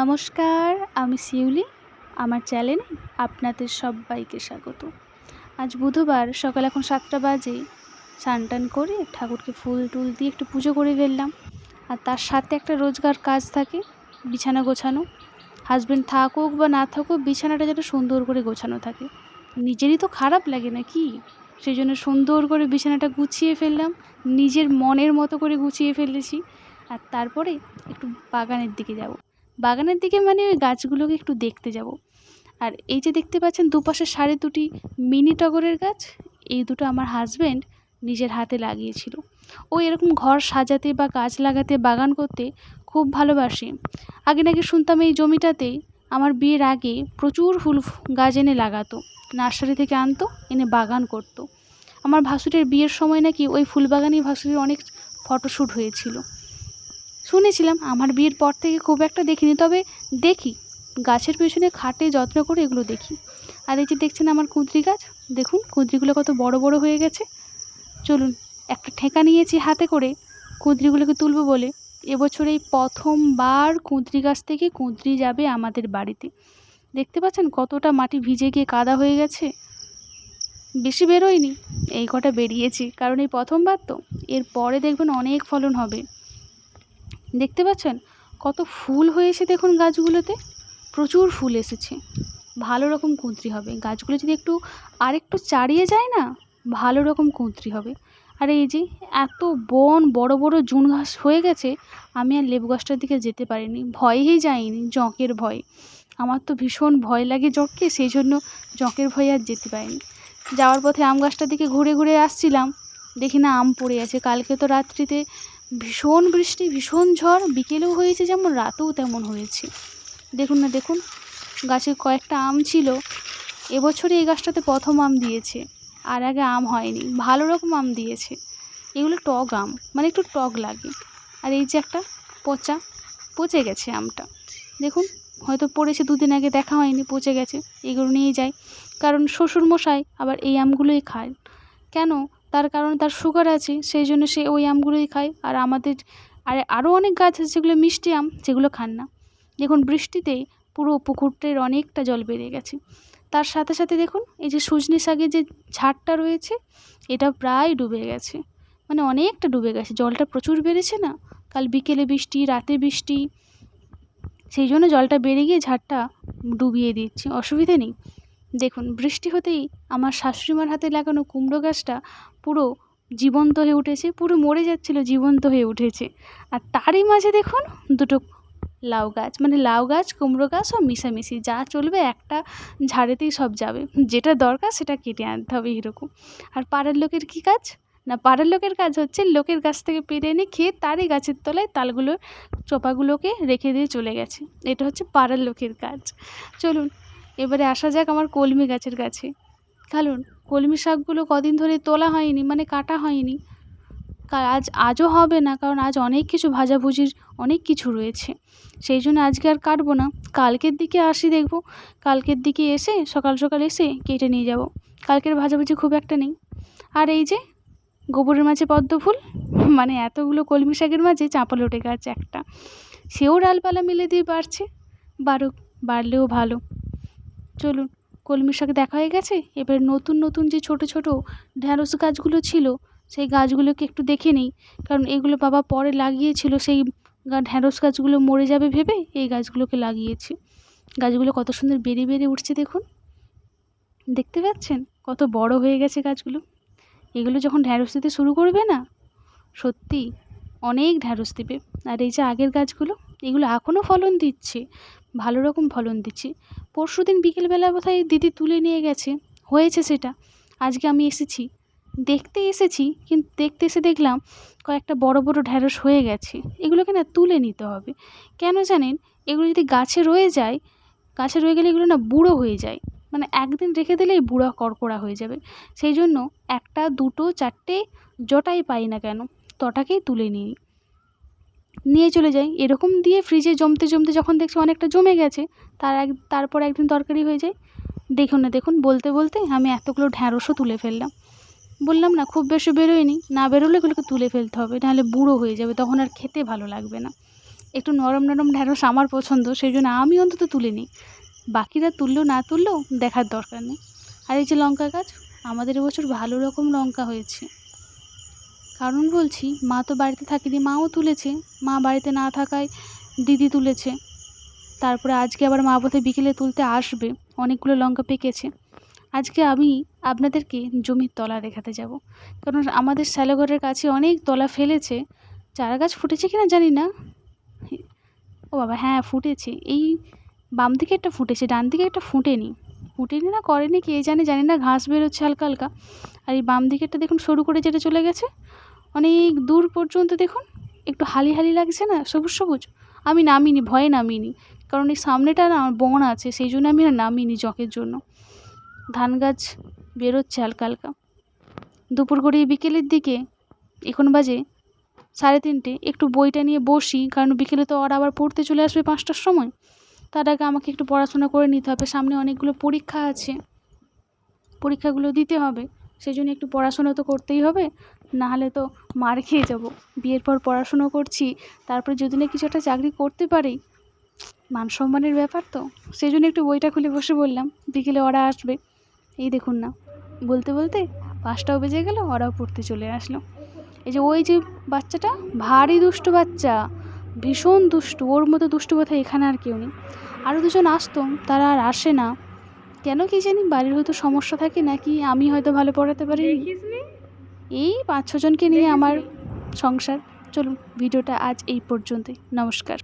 নমস্কার, আমি শিউলি আমার চ্যানেলে আপনাদের সবাইকে স্বাগত। আজ বুধবার সকাল এখন সাতটা বাজে। টান করে ঠাকুরকে ফুল টুল দিয়ে একটু পুজো করে ফেললাম। আর তার সাথে একটা রোজগার কাজ থাকে, বিছানা গোছানো। হাজব্যান্ড থাকুক বা না থাকুক, বিছানাটা যেন সুন্দর করে গোছানো থাকে। নিজেরই তো খারাপ লাগে না কি? সেই জন্য সুন্দর করে বিছানাটা গুছিয়ে ফেললাম। নিজের মনের মতো করে গুছিয়ে ফেলেছি। আর তারপরে একটু বাগানের দিকে যাব। বাগানের দিকে মানে ওই গাছগুলোকে একটু দেখতে যাব। আর এই যে দেখতে পাচ্ছেন দুপাশে সাড়ে দুটি মিনি টগরের গাছ, এই দুটো আমার হাজব্যান্ড নিজের হাতে লাগিয়েছিল। ও এরকম ঘর সাজাতে বা গাছ লাগাতে, বাগান করতে খুব ভালোবাসে। আগে নাকি শুনতাম এই জমিটাতে আমার বিয়ের আগে প্রচুর ফুল গাছ এনে লাগাতো। নার্সারি থেকে আনতো, এনে বাগান করতো। আমার ভাসুরের বিয়ের সময় নাকি ওই ফুল বাগানেই ভাসুরের অনেক ফটোশ্যুট হয়েছিল। শুনেছিলাম আমার বিয়ের পর থেকে খুব একটা দেখিনি, তবে দেখি। গাছের পেছনে খাটে যত্ন করে এগুলো দেখি। আর এই যে দেখছেন আমার কুঁদরি গাছ? দেখুন, কুঁদরিগুলো কত বড় বড় হয়ে গেছে। চলুন, একটা ঠেকা নিয়েছি হাতে করে। কুঁদরিগুলোকে তুলবো বলে। এবছর এই প্রথমবার কুঁদরি গাছ থেকে কুঁদরি যাবে আমাদের বাড়িতে। দেখতে পাচ্ছেন কতটা মাটি ভিজে গিয়ে কাদা হয়ে গেছে? বেশি বেরোয়নি। এই কটা বেরিয়েছে, কারণ এই প্রথমবার তো। এর পরে দেখবেন অনেক ফলন হবে। দেখতে পাচ্ছেন? কত ফুল হয়েছে দেখুন গাছগুলোতে। প্রচুর ফুল এসেছে। ভালো রকম কুঁদরি হবে। গাছগুলো যদি একটু আরেকটু চাড়িয়ে যায় না, ভালো রকম কুঁদরি হবে। আর এই যে এত বন, বড় বড় জুন ঘাস হয়ে গেছে, আমি আর লেবু গাছটার দিকে যেতে পারিনি। ভয়েই যাইনি, জঁকের ভয়ে। আমার তো ভীষণ ভয় লাগে জঁককে, সেই জন্য জঁকের ভয়ে আর যেতে পারিনি। যাওয়ার পথে আম গাছটার দিকে ঘুরে ঘুরে আসছিলাম। দেখি না আম পড়ে আছে। কালকে তো রাত্রিতে ভীষণ বৃষ্টি, ভীষণ ঝড়, বিকেলেও হয়েছে যেমন, রাতেও তেমন হয়েছে। দেখুন না, দেখুন, গাছে কয়েকটা আম ছিল। এবছরে এই গাছটাতে প্রথম আম দিয়েছে। আর আগে আম হয়নি, ভালো রকম আম দিয়েছে। এগুলো টক আম মানে একটু টক লাগে। আর এই যে একটা পচা, পচে গেছে আমটা। দেখুন, হয়তো পড়েছে, দুদিন আগে দেখা হয়নি, পচে গেছে, এগুলো নিয়ে যাই। কারণ শ্বশুর মশাই আবার এই আমগুলোই খায়। কেন? তার কারণ তার সুগার আছে, সেই জন্য সে ওই আমগুলোই খায়। আর আমাদের, আর আরও অনেক গাছ আছে যেগুলো মিষ্টি আম, যেগুলো খান না। দেখুন বৃষ্টিতে পুরো পুকুরটার অনেকটা জল বেড়ে গেছে। তার সাথে সাথে দেখুন, এই যে সজনে শাকের যে ঝাড়টা রয়েছে, এটা প্রায় ডুবে গেছে। মানে অনেকটা ডুবে গেছে। জলটা প্রচুর বেড়েছে না? কাল বিকেলে বৃষ্টি, রাতে বৃষ্টি, সেই জন্য জলটা বেড়ে গিয়ে ঝাড়টা ডুবিয়ে দিচ্ছে। অসুবিধে নেই। দেখুন, বৃষ্টি হতেই আমার শাশুড়িমার হাতে লাগানো কুমড়ো গাছটা পুরো জীবন্ত হয়ে উঠেছে, পুরো মরে যাচ্ছিল, জীবন্ত হয়ে উঠেছে। আর তারই মাঝে দেখুন, দুটো লাউ গাছ মানে লাউ গাছ, কুমড়ো গাছ ও মিশামিশি, যা চলবে একটা ঝাড়েতেই সব যাবে। যেটা দরকার সেটা কেটে আনতে হবে এরকম। আর পাড়ার লোকের কী কাজ? না, পাড়ার লোকের কাজ হচ্ছে লোকের গাছ থেকে পেরে এনে খেয়ে তারই গাছের তলায় তালগুলোর চোপাগুলোকে রেখে দিয়ে চলে গেছে। এটা হচ্ছে পাড়ার লোকের কাজ। চলুন এবারে আসা যাক আমার কলমি গাছের কাছে কারণ কলমি শাকগুলো কদিন ধরে তোলা হয়নি মানে কাটা হয়নি। আজ, আজও হবে না, কারণ আজ অনেক কিছু ভাজাভুজির অনেক কিছু রয়েছে। সেই জন্য আজকে আর কাটবো না। কালকের দিকে আসি দেখব। কালকের দিকে এসে, সকাল সকাল এসে কেটে নিয়ে যাব। কালকের ভাজাভুজি খুব একটা নেই। আর এই যে, গোবরের মাঝে পদ্ম ফুল মানে এতগুলো কলমি শাকের মাঝে চাঁপা লোটে গাছ একটা। সেও ডালপালা মিলে দিয়ে বাড়ছে। বাড়ুক, বাড়লেও ভালো। চলুন কলমি শাক দেখা হয়ে গেছে? এবার নতুন নতুন যে ছোট ছোট ঢ্যাঁড়স গাছগুলো ছিল, সেই গাছগুলোকে একটু দেখে নিই। কারণ এগুলো বাবা পরে লাগিয়েছিল, সেই ঢ্যাঁড়স গাছগুলো মরে যাবে ভেবে এই গাছগুলোকে লাগিয়েছি। গাছগুলো কত সুন্দর বেড়ে বেড়ে উঠছে দেখুন। দেখতে পাচ্ছেন? কত বড় হয়ে গেছে গাছগুলো। এগুলো যখন ঢ্যাঁড়স দিতে শুরু করবে না, সত্যি অনেক ঢ্যাঁড়স দেবে। আর এই যে আগের গাছগুলো, এগুলো এখনও ফলন দিচ্ছে, ভালো রকম ফলন দিচ্ছে। পরশু দিন বিকেলবেলা বোধহয় দিদি তুলে নিয়ে গেছে। হয়েছে সেটা। আজকে আমি এসেছি। দেখতে এসেছি, কিন্তু দেখতে এসে দেখলাম কয়েকটা বড় বড় ঢ্যাঁড়স হয়ে গেছে। এগুলোকে না তুলে নিতে হবে। কেন জানেন? এগুলো যদি গাছে রয়ে যায়, গাছে রয়ে গেলে এগুলো না বুড়ো হয়ে যায়। মানে একদিন রেখে দিলেই বুড়ো কড়কড়া হয়ে যাবে। সেই জন্য একটা, দুটো, চারটে, যটাই পাই না কেন, তটাকেই তুলে নিই। নিয়ে চলে যাই এরকম দিয়ে ফ্রিজে জমতে জমতে যখন দেখছি অনেকটা জমে গেছে, তার এক, তারপর একদিন তরকারি হয়ে যায়। দেখুন না, দেখুন, বলতে বলতে আমি এতগুলো ঢ্যাঁড়সও তুলে ফেললাম। বললাম না, খুব বেশি বেরোয়নি, না বেরোলে এগুলোকে তুলে ফেলতে হবে, নাহলে বুড়ো হয়ে যাবে, তখন আর খেতে ভালো লাগবে না। একটু নরম নরম ঢ্যাঁড়স আমার পছন্দ সেই জন্য আমি অন্তত তুলে নিই বাকিরা তুললেও না তুললেও দেখার দরকার নেই। আর এই যে লঙ্কা গাছ, আমাদের এবছর ভালো রকম লঙ্কা হয়েছে। কারণ বলছি, মা তো বাড়িতে থাকেনি, মাও তুলেছে। মা বাড়িতে না থাকায় দিদি তুলেছে। তারপরে আজকে আবার মা বোধহয় বিকেলে তুলতে আসবে। অনেকগুলো লঙ্কা পেকেছে। আজকে আমি আপনাদেরকে জমির তলা দেখাতে যাব। কারণ আমাদের শ্যালোঘরের কাছে অনেক তলা ফেলেছে। চারা গাছ ফুটেছে কিনা জানি না। ও বাবা হ্যাঁ ফুটেছে। এই বাম দিকে একটা ফুটেছে, ডান দিকে একটা ফুটেনি। ফুটেনি না, করেনি, কে জানে, জানি না, ঘাস বেরোচ্ছে হালকা হালকা। আর এই বাম দিকেরটা দেখুন, সরু করে যেটা চলে গেছে। অনেক দূর পর্যন্ত দেখুন, একটু হালি হালি লাগছে না? সবুজ সবুজ? আমি নামিনি, ভয়ে নামিনি। কারণ এই সামনেটা না আমার বন আছে, সেই জন্য আমি আর নামিনি জকের জন্য। ধান গাছ বেরোচ্ছে হালকা হালকা। দুপুর গড়িয়ে বিকেলের দিকে, এখন বাজে সাড়ে তিনটে, একটু বইটা নিয়ে বসি, কারণ বিকেলে তো ওরা আবার পড়তে চলে আসবে পাঁচটার সময়। তার আগে আমাকে একটু পড়াশোনা করে নিতে হবে, সামনে অনেকগুলো পরীক্ষা আছে। পরীক্ষাগুলো দিতে হবে। সেই জন্য একটু পড়াশোনা তো করতেই হবে, নাহলে তো মার খেয়ে যাব। বিয়ের পর পড়াশুনো করছি, তারপরে যদি না কিছু একটা চাকরি করতে পারি, মান সম্মানের ব্যাপার তো। সেই জন্য একটু বইটা খুলে বসে বললাম, বিকেলে ওরা আসবে। এই দেখুন না, বলতে বলতে পাঁচটাও বেজে গেল, ওরাও পড়তে চলে আসলো। এই যে ওই যে বাচ্চাটা, ভারী দুষ্টু বাচ্চা, ভীষণ দুষ্টু, ওর মতো দুষ্টু কথা এখানে আর কেউ নেই। আরও দুজন আসতো, তারা আর আসে না। কেন কি জানি বাড়ির হয়তো সমস্যা থাকে নাকি আমি হয়তো ভালো পড়াতে পারি। এই পাঁচ ছজনকে নিয়ে আমার সংসার। চলুন ভিডিওটা আজ এই পর্যন্তই। নমস্কার।